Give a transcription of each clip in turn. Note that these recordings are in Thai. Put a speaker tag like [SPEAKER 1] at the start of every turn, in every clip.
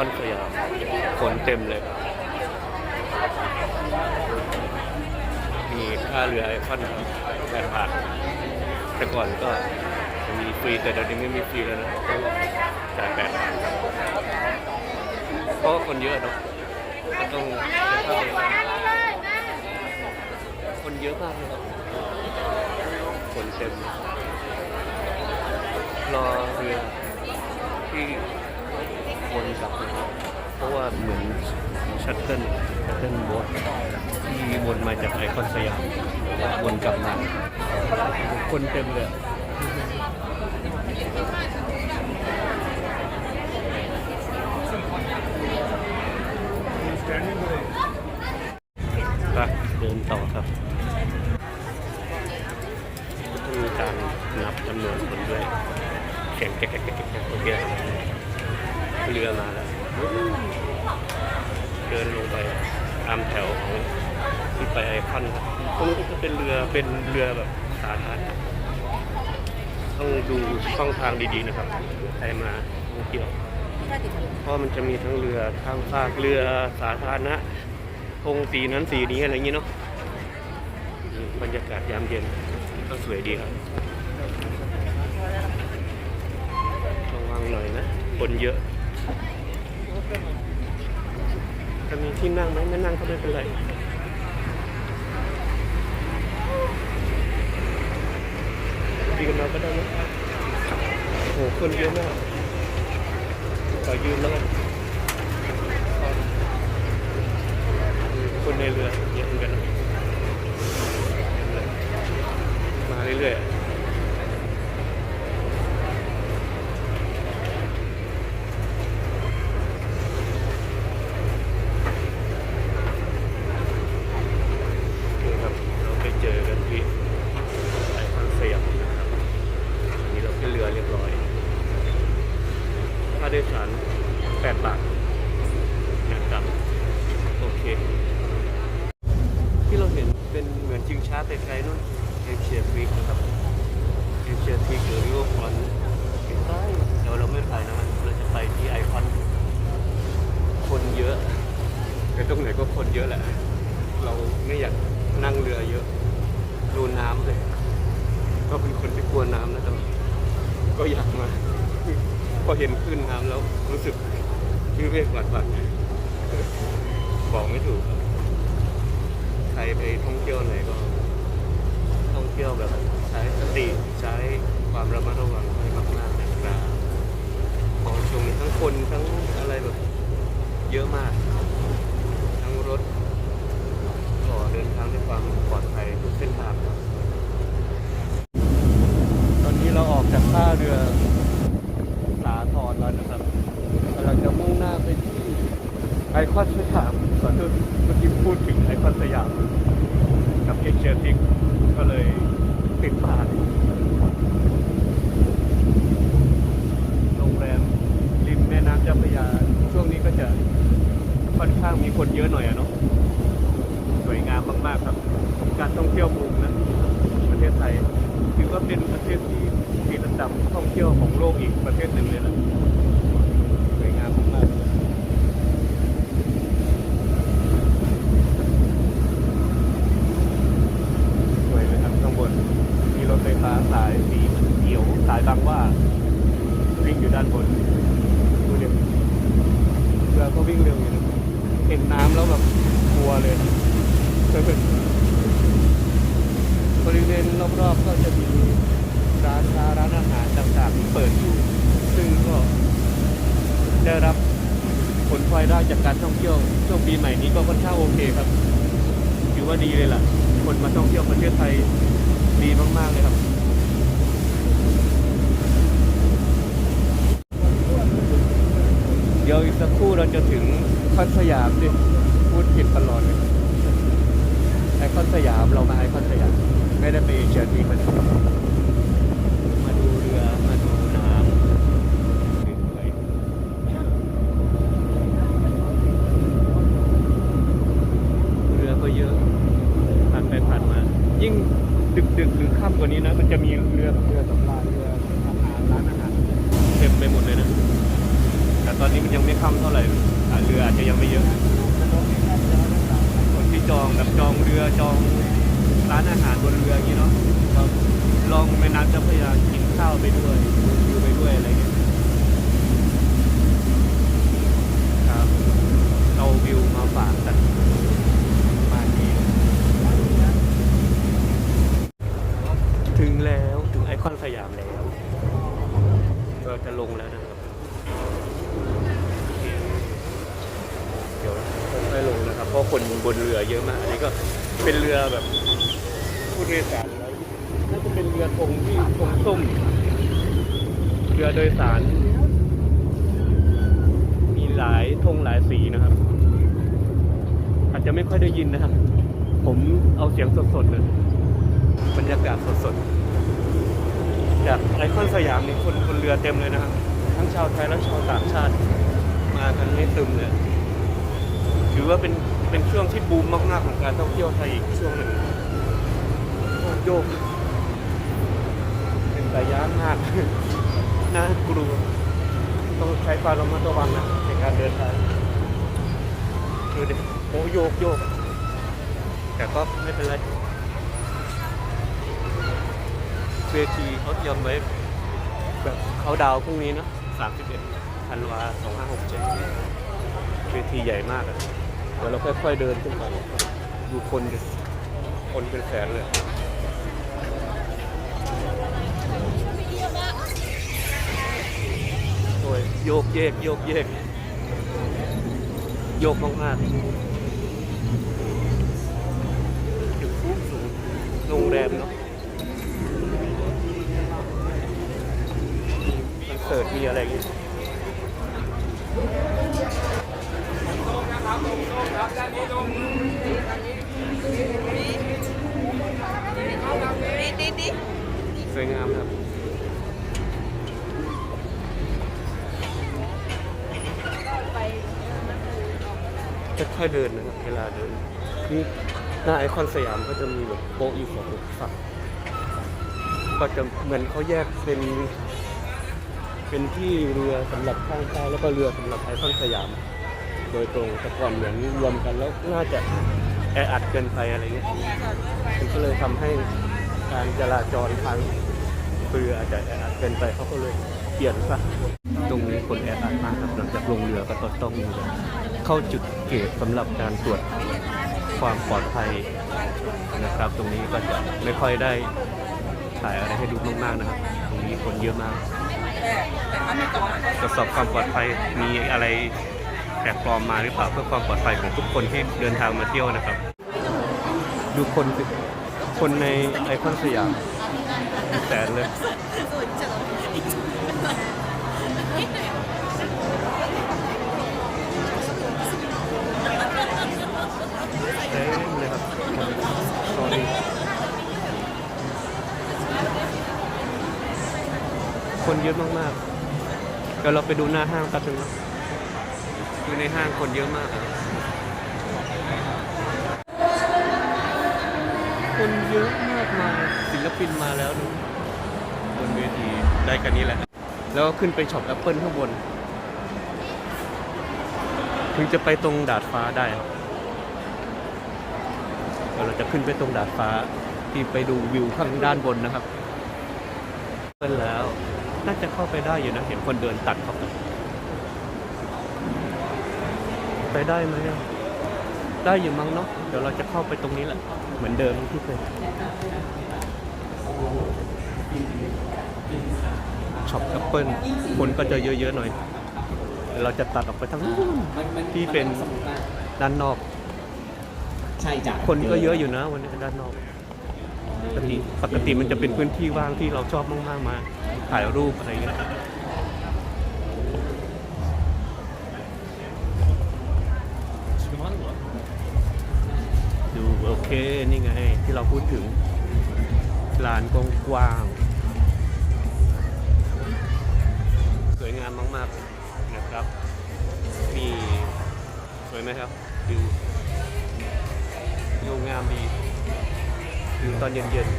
[SPEAKER 1] ไปไอคอนสยามคนเต็มเลย มีท่าเรือไอคอนแปดบาทแต่ก่อนก็มีฟรีแต่เดี๋ยวนี้ไม่มีฟรีแล้วนะจ่ายแปดบาทเพราะคนเยอะเนาะก็ต้องข้าบริการคนเยอะมากเลยครับคนเต็มรอเรือที่ วนกลับนะครับเพราะว่าเหมือนชัตเทิลชัตเทิลบ๊ทที่วนมาจากไอคอนสยามวนกลับมา คนเต็มเลยไปเดินต่อครับมีการนับจำนวนคนด้วยเสียงแก๊กแก๊กแก๊กแก๊กโอเค เรือมาแล้ว เดินลงไปตามแถวของที่ไปไอคอนครับตรงนี้ก็จะเป็นเรือเป็นเรือแบบสาธารณะต้องดูช่องทางดีๆนะครับใครมาท่องเที่ยวเพราะมันจะมีทั้งเรือทางภาคเรือสาธารณะธงสีนั้นสีนี้อะไรอย่างนี้เนาะบรรยากาศยามเย็นก็สวยดีครับระวังหน่อยนะคนเยอะ จะมีที่นั่งไหมไม่นั่งก็ไม่เป็นไรดีกันมาก็ได้นะโอ้โหคนเยอะมากขอยืนแล้วกันคนในเรือเยอะเหมือนกันนะมาเรื่อยๆ นี่ครับเราไปเจอกันที่ไอคอนสยามนะครับอันนี้เราขึ้นเรือเรียบร้อย ค่า โดยสาร 8 บาทนะครับโอเค ที่เราเห็นเป็นเหมือนชิงช้าไกลนู่นเอเชียทริกนะครับเอเชียทริกหรือริเวอร์ฟอนต์ใกล้เดี๋ยวเราไม่ไปนะเราจะไปที่ไอคอน คนเยอะแต่ตรงไหนก็คนเยอะแหละ เราไม่อยากนั่งเรือเยอะดูน้ำเลย ก็เป็นคนที่กลัวน้ำนะแต่ก็อยากมา พอเห็นขึ้นน้ำแล้วรู้สึกวิเวกหวัดหวัดบอกไม่ถูก ใครไปท่องเที่ยวไหนก็ ท่องเที่ยวแบบใช้สติใช้ความระมัดระวังให้มากๆนะครับของช่วงนี้ทั้งคนทั้งอะไรแบบเยอะมาก ทั้งรถ ก็เดินทางด้วยความปลอดภัยทุกเส้นทางครับ ตอนนี้เราออกจากท่าเรือสาทรแล้วนะครับกำลังจะมุ่งหน้าไปที่ไอ คอนสยามขอโทษเมื่อกี้พูดถึงไอคอนสยามกับเอเชียทิกก็เลยติดปากโรงแรมริมแม่น้ำเจ้าพระยา ช่วงนี้ก็จะค่อนข้างมีคนเยอะหน่อยอะเนาะ สวยงามมาก ๆ ครับ การท่องเที่ยวบูมนะ ประเทศไทย ถือว่าเป็นประเทศที่ติดอันดับท่องเที่ยวของโลกอีกประเทศหนึ่งเลยนะสวยงามมากๆสวยเลยครับข้างบน มีรถไฟฟ้า สายสีเขียวสายบางว่า วิ่งอยู่ด้านบนดูเดี๋ยวเรือก็วิ่งเร็วอยู่นะเห็นน้ำแล้วแบบกลัวเลยบริเวณรอบๆก็จะมีร้านค้าร้านอาหารต่างๆที่เปิดอยู่ ซึ่งก็ได้รับผลพลอยได้จากการท่องเที่ยวช่วงปีใหม่นี้ก็ค่อนข้างโอเคครับ ถือว่าดีเลยล่ะ คนมาท่องเที่ยวประเทศไทยดีมากๆเลยครับ ดี๋ยวอีกสักครู่เราจะถึงคอนสยามดิพูดผิดตลอดเลยไอคอนสยามเรามาไอคอนสยาม ไม่ได้ไปเชียร์ทีมันมาดูเรือ มาดูน้ำสวยๆเรือก็เยอะผ่านไปผ่านมา ยิ่งดึกดึกๆหรือค่ำกว่านี้นะ มันจะมีเรือแบบเรือสำราญเรืออาหารร้านอาหารเต็มไปหมดเลยนะ จัด ตอนนี้มันยังไม่ค่ำเท่าไหร่อ่าเรืออาจจะยังไม่เยอะ คนที่จองแบบ จองร้านอาหารบนเรืออย่างนี้เนาะก็ลองแม่น้ำเจ้าพระยากินข้าวไปด้วยดูวิวไปด้วยอะไรเงี้ยครับเอาวิวมาฝากกันมาณนี้ถึงแล้วถึงไอคอนสยามแล้วเราจะลงแล้วนะครับ เดี๋ยวค่อยๆลงนะค ราะคนบนเรือเยอะมากอันนี้ก็เป็นเรือแบบผู้โดยสารไว้น่าจะเป็นเรือธงที่ธงส้มเรือโดยสาร มีหลายธงหลายสีนะครับ อาจจะไม่ค่อยได้ยินนะครับ ผมเอาเสียงสดๆเลยบรรยากาศสดๆจากไอคอนสยามนี่คนคนเรือเต็มเลยนะครับทั้งชาวไทยและชาวต่างชาติ มากันไม่ตึมเลยถือว่าเป็น เป็นช่วงที่บูมมากๆของการท่องเที่ยวไทยอีกช่วงหนึ่งโอ้โยก เป็นระยะมากน่ากลัวต้องใช้ความระมัดระวังนะในการเดินทางดูดิโอ้โยกโยก แต่ก็ไม่เป็นไรเวทีเขาเตรียมไว้แบบเขาดาวน์พรุ่งนี้เนอะ31ธันวา2567เวทีใหญ่มากอะ เดี๋ยวเราค่อยๆเดินขึ้นไปดูคนดิคนเป็นแสนเลยโอ้ยโยกเยกโยกเยกโยกมากๆตึกสูงสูงโรงแรมเนาะคอนเสิร์ตมีอะไรอย่างงี้ สวยงามครับจะค่อยเดินนะครับเวลาเดินนี่หน้าไอคอนสยามก็จะมีแบบโป๊ะอยู่สองฝั่งก็จะเหมือนเขาแยกเป็นเป็นที่เรือสำหรับข้างใต้แล้วก็เรือสำหรับไอคอนสยาม โดยตรงแต่ก่อนเหมือนรวมกันแล้วน่าจะแออัดเกินไปอะไรเงี้ยมันก็เลยทำให้การจราจรทางเรืออาจจะแออัดเกินไปเขาก็เลยเปลี่ยนซะตรงนี้คนแออัดมากครับหลังจากลงเรือก็ต้องต้องมีแบบเข้าจุดเกตสำหรับการตรวจความปลอดภัยนะครับ ตรงนี้ก็จะไม่ค่อยได้ถ่ายอะไรให้ดูมากๆนะครับ ตรงนี้คนเยอะมากตรวจสอบความปลอดภัยมีอะไร แปลกปลอมมาหรือเปล่าเพื่อความปลอดภัยของทุกคนที่เดินทางมาเที่ยวนะครับ ดูคนสิคนในไอคอนสยามเป็นแสนเลยเต็มเลยครับตอนนี้คนเยอะมากๆเดี๋ยวเราไปดูหน้าห้างแป๊บนึงนะ ดูในห้างคนเยอะมากอะคนเยอะมากมายศิลปินมาแล้วดูบนเวทีได้กันนี้แหละ แล้วก็ขึ้นไปช็อปแอปเปิลข้างบน ถึงจะไปตรงดาดฟ้าได้ครับเราจะขึ้นไปตรงดาดฟ้าที่ไปดูวิวข้างด้านบนนะครับเปิดแล้ว น่าจะเข้าไปได้อยู่นะ เห็นคนเดินตัดเข้าไป ไปได้ไหมอะได้อยู่มั้งเนาะเดี๋ยวเราจะเข้าไปตรงนี้แหละ เหมือนเดิมที่เคยช็อปแอปเปิลคนก็จะเยอะๆหน่อยเดี๋ยวเราจะตัดออกไปทั้งนู้นที่เป็นด้านนอก
[SPEAKER 2] ใช่จ้ะ
[SPEAKER 1] คนก็เยอะอยู่นะวันนี้ด้านนอกปกติปกติมันจะเป็นพื้นที่ว่างที่เราชอบมากๆมาถ่ายรูปอะไรเงี้ย เคนี่ไงที่เราพูดถึงลานกว้างๆสวยงามมากๆนะครับ มีสวยไหมครับดูดูงามดีอยู่ตอนเย็นๆ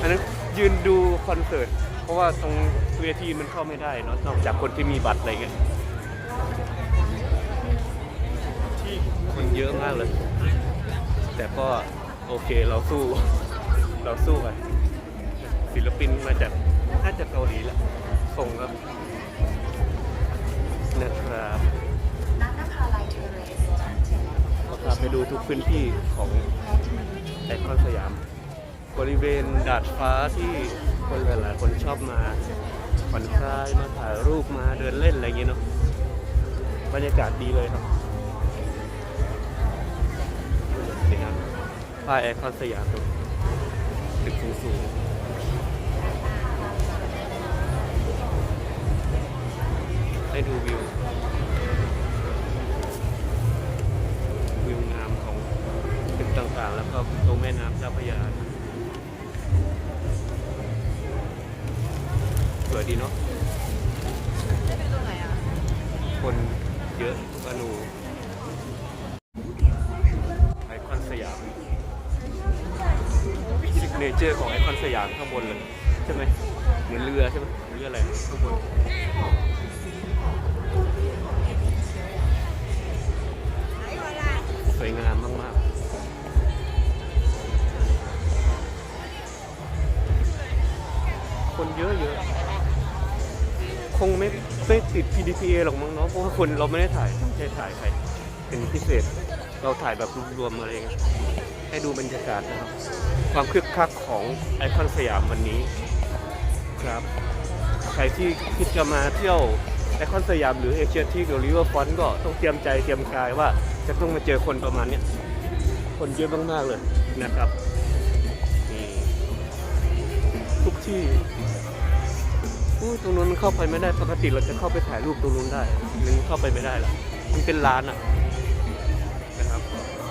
[SPEAKER 1] อันนั้นยืนดูคอนเสิร์ต เพราะว่าตรงเวทีมันเข้าไม่ได้เนอะนอกจากคนที่มีบัตรอะไรเงี้ย ที่คนเยอะมากเลย แต่ก็โอเคเราสู้ เราสู้ไปศิลปินมาจากน่าจะเกาหลีแหละส่งครับนะครับก็พาไปดูทุกพื้นที่ของไอคอนสยาม บริเวณดาดฟ้าที่คนหลายๆคนชอบมาผ่อนคลายมาถ่ายรูปมาเดินเล่นอะไรอย่างเงี้ยเนาะบรรยากาศดีเลยครับ นี่ครับป้ายไอคอนสยามตรงตึกสูงๆให้ดูวิว วิวงามของตึกต่างๆ แล้วก็ตรงแม่น้ำเจ้าพระยาสวยดีเนาะ เจอร์ของไอคอนสยามข้างบนเลยใช่ไหมเหมือนเรือใช่ไหมเรืออะไรข้างบนสวยงามมากๆคนเยอะๆคงไม่ไม่ติด PDPA หรอกมั้งเนาะเพราะว่าคนเราไม่ได้ถ่ายไม่ได้ถ่ายใครเป็นพิเศษ เราถ่ายแบบรวมๆอะไรเงี้ย ให้ดูบรรยากาศนะครับ ความคึกคักของไอคอนสยามวันนี้ครับ ใครที่คิดจะมาเที่ยวไอคอนสยามหรือเอเชียทีหรือริเวอร์ฟอนก็ต้องเตรียมใจเตรียมกายว่าจะต้องมาเจอคนประมาณเนี้ยคนเยอะมากๆเลยนะครับทุกที่อู้ตรงนู้นมันเข้าไปไม่ได้ปกติเราจะเข้าไปถ่ายรูปตรงนู้นได้นึงเข้าไปไม่ได้ละมันเป็นร้านอะนะครับ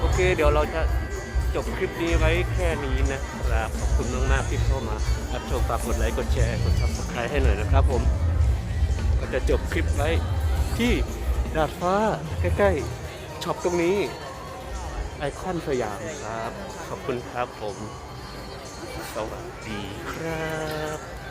[SPEAKER 1] โอเค เดี๋ยวเราจะ จบคลิปนี้ไว้แค่นี้นะครับ ขอบคุณมากๆที่เข้ามารับชมฝากกดไลค์กดแชร์กดซับสไครต์ให้หน่อยนะครับผม ก็จะจบคลิปไว้ที่ดาดฟ้าใกล้ๆช็อปตรงนี้ ไอคอนสยามครับ ขอบคุณครับผม สวัสดีครับ